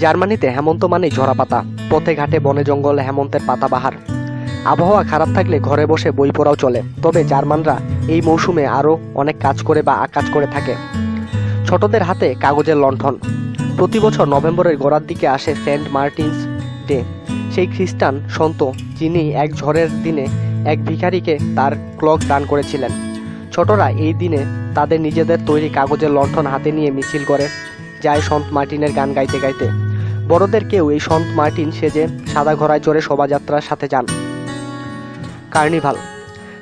জার্মানিতে হেমন্ত মানেই ঝরা পাতা পথে ঘাটে বনে জঙ্গলে, হেমন্তের পাতা বাহার। আবহাওয়া খারাপ থাকলে ঘরে বসে বই পড়াও চলে। তবে জার্মানরা এই মৌসুমে আরও অনেক কাজ করে বা আকাজ করে থাকে। ছোটদের হাতে কাগজের লণ্ঠন। প্রতি বছর নভেম্বরের গোড়ার দিকে আসে সেন্ট মার্টিনস ডে। সেই খ্রিস্টান সন্ত, যিনি এক ঝড়ের দিনে এক ভিখারিকে তার ক্লক দান করেছিলেন। ছোটরা এই দিনে তাদের নিজেদের তৈরি কাগজের লণ্ঠন হাতে নিয়ে মিছিল করে, যায় সন্ত মার্টিনের গান গাইতে গাইতে। বড়দের কেউ এই সন্ত মার্টিন সেজে সাদা ঘোড়ায় চড়ে শোভাযাত্রার সাথে যান। কার্নিভাল।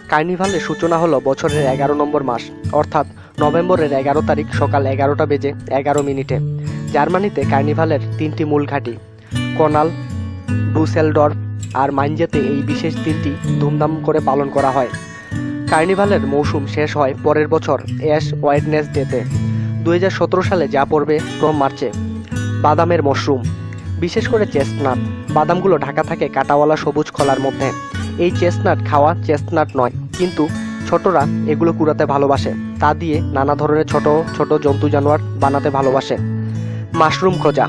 কার্নিভালের সূচনা হলো বছরের এগারো নম্বর মাস, অর্থাৎ নভেম্বরের এগারো তারিখ সকাল এগারোটা বেজে এগারো মিনিটে। জার্মানিতে কার্নিভালের তিনটি মূল ঘাঁটি কনাল ব্রুসেলডর্ফ আর মাইনজেতে এই বিশেষ দিনটি ধুমধাম করে পালন করা হয়। কার্নিভালের মৌসুম শেষ হয় পরের বছর অ্যাশ ওয়াইডনেস ডেতে দু হাজার সতেরো সালে যা পড়বে প্রথম মার্চে। বাদামের মশরুম, বিশেষ করে চেস্টনাট। বাদামগুলো ঢাকা থাকে কাটাওয়ালা সবুজ খোলার মধ্যে। এই চেস্টনাট খাওয়া চেস্টনাট নয়, কিন্তু ছোটরা এগুলো কুড়াতে ভালোবাসে। তা দিয়ে নানা ধরনের ছোট ছোট জন্তু জানোয়ার বানাতে ভালোবাসে। মাশরুম খোঁজা।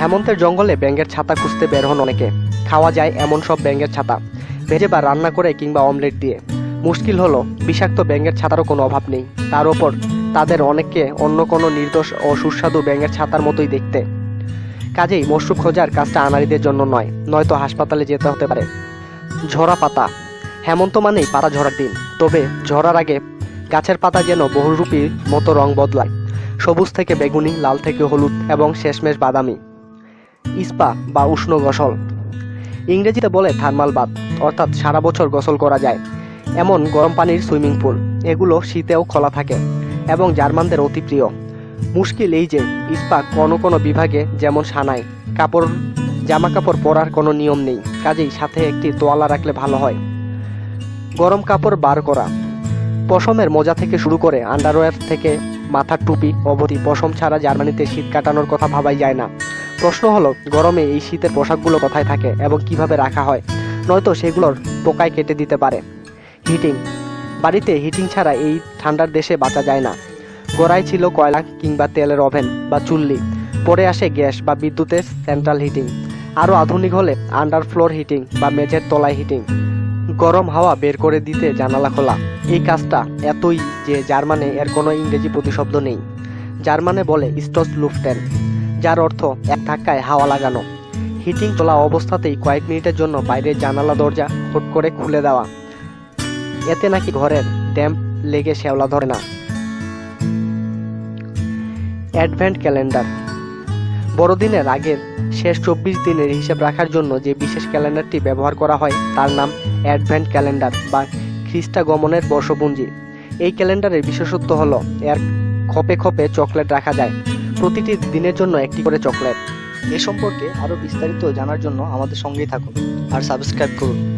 হেমন্তের জঙ্গলে ব্যাঙের ছাতা খুঁজতে বের হন অনেকে। খাওয়া যায় এমন সব ব্যাঙের ছাতা। ভেজে বা রান্না করে কিংবা অমলেট দিয়ে। মুশকিল হলো, বিষাক্ত ব্যাঙের ছাতারও কোনো অভাব নেই। তার ওপর তাদের অনেককে অন্য কোনো নির্দোষ ও সুস্বাদু ব্যাঙের ছাতার মতোই দেখতে। কাজেই মশরুম খোঁজার কাজটা আনাড়িদের জন্য নয়, নয়তো হাসপাতালে যেতে হতে পারে। ঝরা পাতা। হেমন্ত মানেই পাতা ঝরার দিন। তবে ঝরার আগে গাছের পাতা যেন বহুরূপী মতো রং বদলায়। সবুজ থেকে বেগুনি, লাল থেকে হলুদ এবং শেষমেশ বাদামি। ইস্পা বা উষ্ণ গোসল। ইংরেজিতে বলে থার্মাল বাথ, অর্থাৎ সারা বছর গোসল করা যায়। এমন গরম পানির সুইমিং পুল। এগুলো শীতেও খোলা থাকে। এবং জার্মানদের অতি প্রিয়। মুশকিল এই যে, ইস্পা কোনো কোনো বিভাগে যেমন সানায় কাপড় জামা কাপড় পরার কোনো নিয়ম নেই, কাজেই সাথে একটি তোয়ালা রাখলে ভালো হয়। গরম কাপড় বার করা। পশমের মোজা থেকে শুরু করে আন্ডারওয়্যার থেকে মাথার টুপি অবধি পশম ছাড়া জার্মানিতে শীত কাটানোর কথা ভাবাই যায় না। প্রশ্ন হলো, গরমে এই শীতের পোশাকগুলো কোথায় থাকে এবং কীভাবে রাখা হয়? নয়তো সেগুলোর পোকায় কেটে দিতে পারে। হিটিং বাড়িতে হিটিং ছাড়া এই ঠান্ডার দেশে বাঁচা যায় না। গোড়ায় ছিল কয়লা কিংবা তেলের ওভেন বা চুল্লি। পরে আসে গ্যাস বা বিদ্যুতের সেন্ট্রাল হিটিং আরও আধুনিক হলে আন্ডার ফ্লোর হিটিং বা মেঝের তলায় হিটিং গরম হাওয়া বের করে দিতে জানালা খোলা। এই কাজটা এতই যে জার্মানে এর কোনো ইংরেজি প্রতিশব্দ নেই। জার্মানে বলে স্টস লুফটেন যার অর্থ এক ধাক্কায় হাওয়া লাগানো। হিটিং তোলা অবস্থাতেই কয়েক মিনিটের জন্য বাইরের জানালা দরজা হুট করে খুলে দেওয়া। এতে নাকি ঘরের ড্যাম্প লেগে শ্যাওলা ধরে না। Advent calendar. বড়দিনের আগের শেষ চব্বিশ দিনের হিসাব রাখার জন্য যে বিশেষ ক্যালেন্ডারটি ব্যবহার করা হয়, তার নাম অ্যাডভেন্ট ক্যালেন্ডার বা খ্রিস্টাগমনের বর্ষপঞ্জি। এই ক্যালেন্ডারের বিশেষত্ব হল, এর খপে খপে চকলেট রাখা যায়। প্রতিটি দিনের জন্য একটি করে চকলেট। এ সম্পর্কে আরও বিস্তারিত জানার জন্য আমাদের সঙ্গেই থাকুন আর সাবস্ক্রাইব করুন।